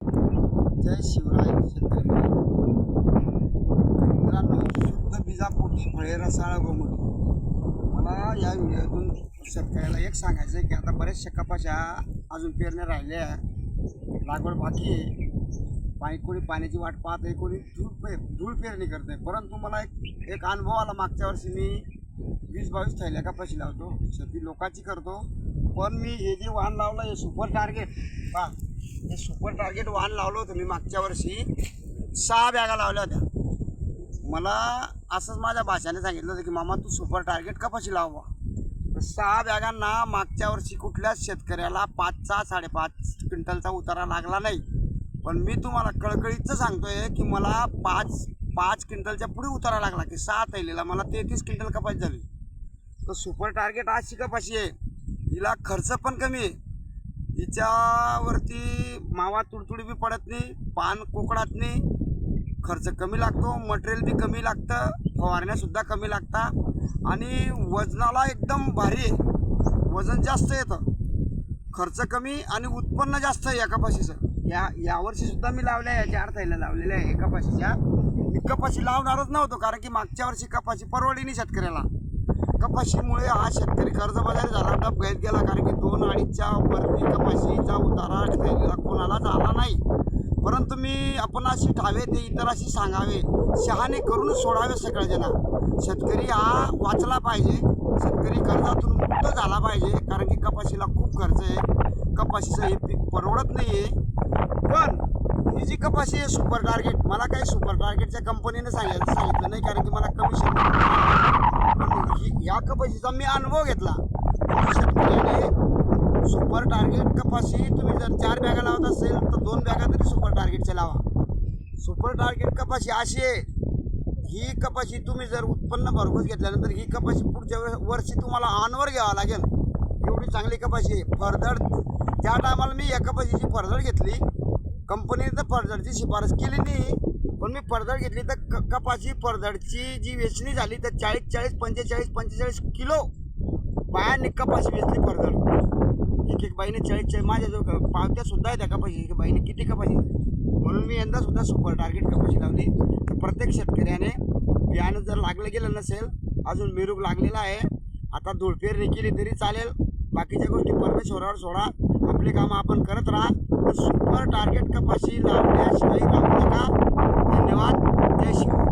जय शिवराय शेतकरी मित्रांनो शुद्ध बिजापोटी फळे रसाळ गोमट मला या व्हिडिओतून शेतकऱ्याला एक सांगायचं आहे की आता बरेचशा कपाशा अजून पेरण्या राहिल्या. लागवड बाकी आहे. पाणी कोणी पाण्याची वाट पाहत आहे कोणी धूळ पे धूळ पेरणी करत आहे परंतु मला एक एक अनुभव आला मागच्या वर्षी मी वीस बावीस थैल्या कपाशी लावतो. शेती लोकांची करतो. पण मी हे जे वाहन लावलं हे सुपर टार्गेट पा हे सुपर टार्गेट वाहन लावलं होतं मी मागच्या वर्षी. सहा बॅगा लावल्या होत्या. मला असंच माझ्या भाषाने सांगितलं होतं की मामा तू सुपर टार्गेट कपाशी लावा तर सहा बॅगांना मागच्या वर्षी कुठल्याच शेतकऱ्याला पाचचा साडेपाच क्विंटलचा उतारा लागला नाही. पण मी तुम्हाला कळकळीचं सांगतोय की मला पाच पाच क्विंटलच्या पुढे उतारा लागला की सहा थैलीला मला तेहतीस क्विंटल कपाशी झाली. तर सुपर टार्गेट अशी कपाशी आहे. हिला खर्च पण कमी आहे. तिच्यावरती मावा तुडतुडी बी पडत नाही पान कोकडात नाही. खर्च कमी लागतो मटेरियल बी कमी लागतं फवारण्यासुद्धा कमी लागतात आणि वजनाला एकदम भारी आहे. वजन जास्त येतं. खर्च कमी आणि उत्पन्न जास्त आहे या कपाशीचं या यावर्षीसुद्धा मी लावल्या आहे चार थैल्या लावलेल्या आहे कपाशीच्या मी कपाशी लावणारच नव्हतो कारण की मागच्या वर्षी कपाशी परवडली नाही शेतकऱ्याला. कपाशीमुळे हा शेतकरी कर्जबाजारी झाला. डब गैत गेला कारण की दोन अडीचच्या वरती कपाशीचा उतारा कोणाला कोणालाच आला नाही. परंतु मी आपण अशी ठावे ते इतर अशी सांगावे. शहाणे करून सोडावे सगळेजण. शेतकरी हा वाचला पाहिजे. शेतकरी कर्जातून मुक्त झाला पाहिजे. कारण की कपाशीला खूप खर्च आहे. कपाशीचं हे पीक परवडत नाही आहे पण ही जी कपाशी आहे सुपर टार्गेट मला काही सुपर टार्गेटच्या कंपनीने सांगायचं सांगितलं नाही. कारण की मला कमिशन कपाशीचा मी अनुभव घेतला. शेतकऱ्याने सुपर टार्गेट कपाशी तुम्ही जर चार बॅगा लावत असेल तर दोन बॅगा तरी सुपर टार्गेटचे लावा. सुपर टार्गेट कपाशी अशी आहे ही कपाशी तुम्ही जर उत्पन्न भरघोस घेतल्यानंतर ही कपाशी पुढच्या वर्षी तुम्हाला आनवर घ्यावं लागेल. एवढी चांगली कपाशी आहे. फरदड त्या टायमाला मी या कपाशीची फरदड घेतली. कंपनीने तर फरदडची शिफारस केली नाही. पण मी फरदड घेतली तर क कपाशी फरदडची जी वेचणी झाली तर चाळीस चाळीस पंचेचाळीस पंचेचाळीस किलो बायांनी कपाशी वेचली फरदड एक एक बाईने चाळीस चाळीस माझ्याजवळ पावत्या सुद्धा आहेत त्या कपाशी एक बाईने किती कपाशी म्हणून मी यंदा सुद्धा सुपर टार्गेट कपाशी लावली. तर प्रत्येक शेतकऱ्याने बियाणं जर लागलं गेलं नसेल अजून मिरूक लागलेला आहे आता धुळफेरणी केली तरी चालेल. बाकीच्या गोष्टी परमेश्वरावर सोडा. आपले कामं आपण करत राहा. सुपर टार्गेट कपाशी लावण्याशिवाय लावू नका. धन्यवाद. जय शिव